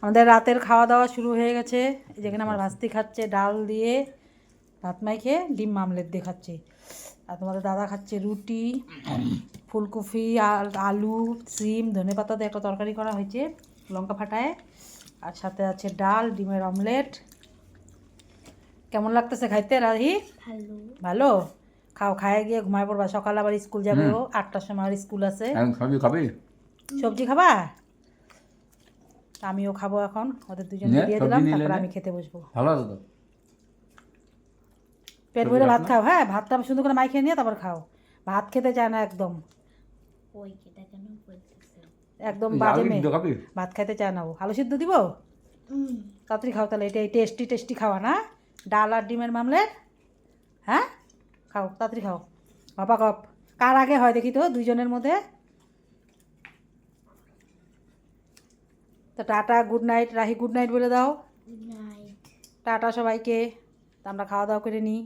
আমাদের রাতের খাওয়া দাওয়া শুরু হয়ে গেছে। এই যেখানে আমার ভাস্তি খাচ্ছে ডাল দিয়ে ভাত মাই খেয়ে ডিম মামলেট দিয়ে খাচ্ছে। আর তোমাদের দাদা খাচ্ছে রুটি ফুলকপি আল- আলু সিম ধনে পাতা দিয়ে একটা তরকারি করা হয়েছে লঙ্কা ফাটায়। আর সাথে আছে ডাল ডিমের অমলেট কেমন লাগতেছে খাইতে রাহি? ভালো। ভালো? খাও খায় গিয়ে ঘুমায় পড়বা। সকালে আবার স্কুল যাবে ও আটটার সময় আর স্কুল আছে। সবজি খাবি? সবজি খাবা? তা আমিও খাব এখন ওদের দুজনে দিয়ে দিলাম তারপর আমি খেতে বসবো। ভালো আছে তো? পেট ভরে ভাত খাও হ্যাঁ ভাতটা সুন্দর করে মাইখে নিয়ে তারপর খাও। ভাত খেতে চায় না একদম। ওই কেটা কেন একদম বাজে মেয়ে। ভাত খেতে চায় না ও। আলু সিদ্ধ দিব? তাড়াতাড়ি খাও তাহলে এটা টেস্টি টেস্টি খাওয়া না। ডাল আর ডিমের মামলেট হ্যাঁ? খাও তাড়াতাড়ি খাও। বাবা কপ কার আগে হয় দেখি তো দুইজনের মধ্যে? তো tata good night Rahi good night বলে দাও। নাইট টাটা সবাইকে তা আমরা খাওয়া দাওয়া করে নিই